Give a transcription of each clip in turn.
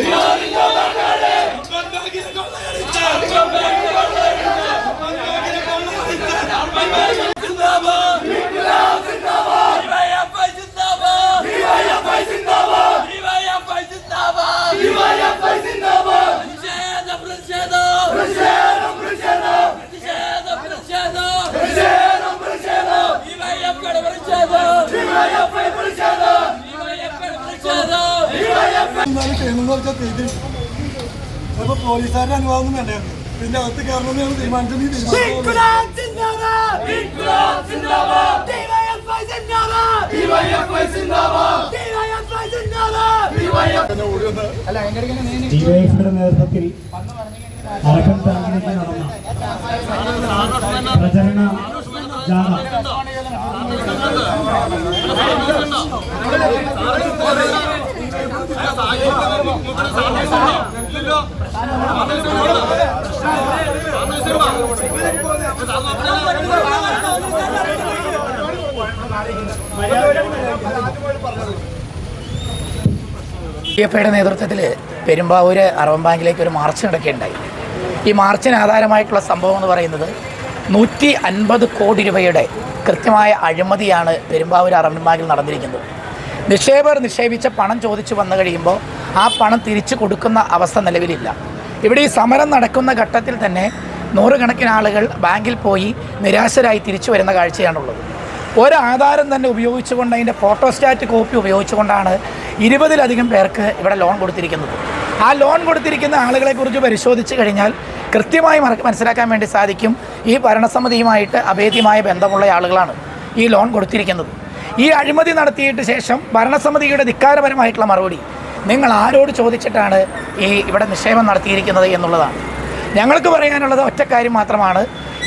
Yeah. അപ്പൊ പോലീസുകാരുടെ അനുവാദം വേണ്ടായിരുന്നു ഇതിന്റെ അകത്ത് കയറണമെന്ന് ഞങ്ങൾ തീരുമാനിച്ചു നേതൃത്വത്തിൽ അറക്കൻ താങ്കിലേക്ക് നടന്ന പ്രചരണ ജാഥ ഐയുടെ നേതൃത്വത്തിൽ പെരുമ്പാവൂര് അറവമ്പാങ്കിലേക്ക് ഒരു മാർച്ച് നടക്കുകയുണ്ടായി. ഈ മാർച്ചിന് ആധാരമായിട്ടുള്ള സംഭവം എന്ന് പറയുന്നത് നൂറ്റി അൻപത് കോടി രൂപയുടെ കൃത്യമായ അഴിമതിയാണ് പെരുമ്പാവൂർ അറവമ്പാങ്കിൽ നടന്നിരിക്കുന്നത്. നിക്ഷേപകർ നിക്ഷേപിച്ച പണം ചോദിച്ചു വന്നു കഴിയുമ്പോൾ ആ പണം തിരിച്ചു കൊടുക്കുന്ന അവസ്ഥ നിലവിലില്ല. ഇവിടെ ഈ സമരം നടക്കുന്ന ഘട്ടത്തിൽ തന്നെ നൂറുകണക്കിന് ആളുകൾ ബാങ്കിൽ പോയി നിരാശരായി തിരിച്ചു വരുന്ന കാഴ്ചയാണുള്ളത്. ഒരാധാരം തന്നെ ഉപയോഗിച്ചുകൊണ്ട് അതിന്റെ ഫോട്ടോസ്റ്റാറ്റ് കോപ്പി ഉപയോഗിച്ചുകൊണ്ടാണ് ഇരുപതിലധികം പേർക്ക് ഇവിടെ ലോൺ കൊടുത്തിരിക്കുന്നത്. ആ ലോൺ കൊടുത്തിരിക്കുന്ന ആളുകളെക്കുറിച്ച് പരിശോധിച്ച് കഴിഞ്ഞാൽ കൃത്യമായി മനസ്സിലാക്കാൻ വേണ്ടി സാധിക്കും ഈ ഭരണസമിതിയുമായിട്ട് അഭേദ്യമായ ബന്ധമുള്ള ആളുകളാണ് ഈ ലോൺ കൊടുത്തിരിക്കുന്നത്. ഈ അഴിമതി നടത്തിയിട്ട് ശേഷം ഭരണസമിതിയുടെ ധിക്കാരപരമായിട്ടുള്ള മറുപടി നിങ്ങൾ ആരോട് ചോദിച്ചിട്ടാണ് ഈ ഇവിടെ നിക്ഷേപം നടത്തിയിരിക്കുന്നത് എന്നുള്ളതാണ്. ഞങ്ങൾക്ക് പറയാനുള്ളത് ഒറ്റ കാര്യം മാത്രമാണ്.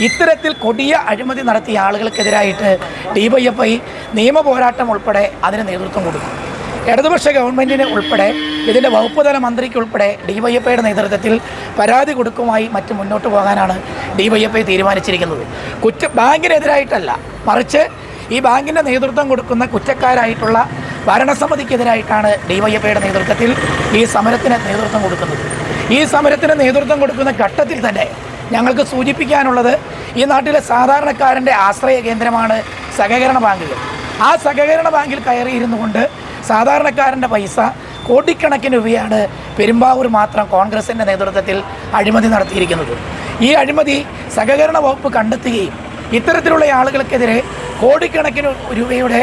ഇത്തരത്തിൽ കൊടിയ അഴിമതി നടത്തിയ ആളുകൾക്കെതിരായിട്ട് ഡി വൈ എഫ് ഐ നിയമ പോരാട്ടം ഉൾപ്പെടെ അതിന് നേതൃത്വം കൊടുക്കും. ഇടതുപക്ഷ ഗവൺമെന്റിന് ഉൾപ്പെടെ ഇതിന്റെ വകുപ്പ് തല മന്ത്രിക്ക് ഉൾപ്പെടെ ഡി വൈ എഫ് ഐയുടെ നേതൃത്വത്തിൽ പരാതി കൊടുക്കുമായി മറ്റ് മുന്നോട്ട് പോകാനാണ് ഡി വൈ എഫ് ഐ തീരുമാനിച്ചിരിക്കുന്നത്. കുറ്റ ബാങ്കിനെതിരായിട്ടല്ല മറിച്ച് ഈ ബാങ്കിന്റെ നേതൃത്വം കൊടുക്കുന്ന കുറ്റക്കാരായിട്ടുള്ള ഭരണസമിതിക്കെതിരായിട്ടാണ് ഡി വൈ എഫ് ഐയുടെ നേതൃത്വത്തിൽ ഈ സമരത്തിന് നേതൃത്വം കൊടുക്കുന്നത്. ഈ സമരത്തിന് നേതൃത്വം കൊടുക്കുന്ന ഘട്ടത്തിൽ തന്നെ ഞങ്ങൾക്ക് സൂചിപ്പിക്കാനുള്ളത് ഈ നാട്ടിലെ സാധാരണക്കാരന്റെ ആശ്രയ കേന്ദ്രമാണ് സഹകരണ ബാങ്കുകൾ ആ സഹകരണ ബാങ്കിൽ കയറിയിരുന്നു കൊണ്ട് സാധാരണക്കാരന്റെ പൈസ കോടിക്കണക്കിന് രൂപയാണ് പെരുമ്പാവൂർ മാത്രം കോൺഗ്രസിന്റെ നേതൃത്വത്തിൽ അഴിമതി നടത്തിയിരിക്കുന്നത്. ഈ അഴിമതി സഹകരണ വകുപ്പ് കണ്ടെത്തുകയും ഇത്തരത്തിലുള്ള ആളുകൾക്കെതിരെ കോടിക്കണക്കിന് രൂപയുടെ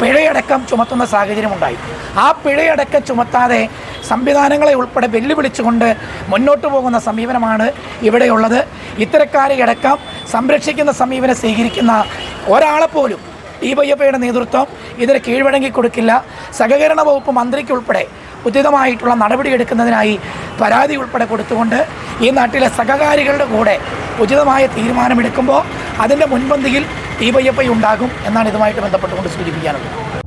പിഴയടക്കം ചുമത്തുന്ന സാഹചര്യമുണ്ടായി. ആ പിഴയടക്കം ചുമത്താതെ സംവിധാനങ്ങളെ ഉൾപ്പെടെ വെല്ലുവിളിച്ചുകൊണ്ട് മുന്നോട്ട് പോകുന്ന സമീപനമാണ് ഇവിടെയുള്ളത്. ഇത്തരക്കാരെ അടക്കം സംരക്ഷിക്കുന്ന സമീപനം സ്വീകരിക്കുന്ന ഒരാളെപ്പോലും ഡി വൈ എഫ് ഐയുടെ നേതൃത്വം ഇതിന് കീഴ്വഴങ്ങി കൊടുക്കില്ല. സഹകരണ വകുപ്പ് മന്ത്രിക്കുൾപ്പെടെ ഉചിതമായിട്ടുള്ള നടപടിയെടുക്കുന്നതിനായി പരാതി ഉൾപ്പെടെ കൊടുത്തുകൊണ്ട് ഈ നാട്ടിലെ സഹകാരികളുടെ കൂടെ ഉചിതമായ തീരുമാനമെടുക്കുമ്പോൾ അതിന്റെ മുൻപന്തിയിൽ ഡി വൈ എഫ് ഐ ഉണ്ടാകും എന്നാണ് ഇതുമായിട്ട് ബന്ധപ്പെട്ടുകൊണ്ട് സൂചിപ്പിക്കാനുള്ളത്.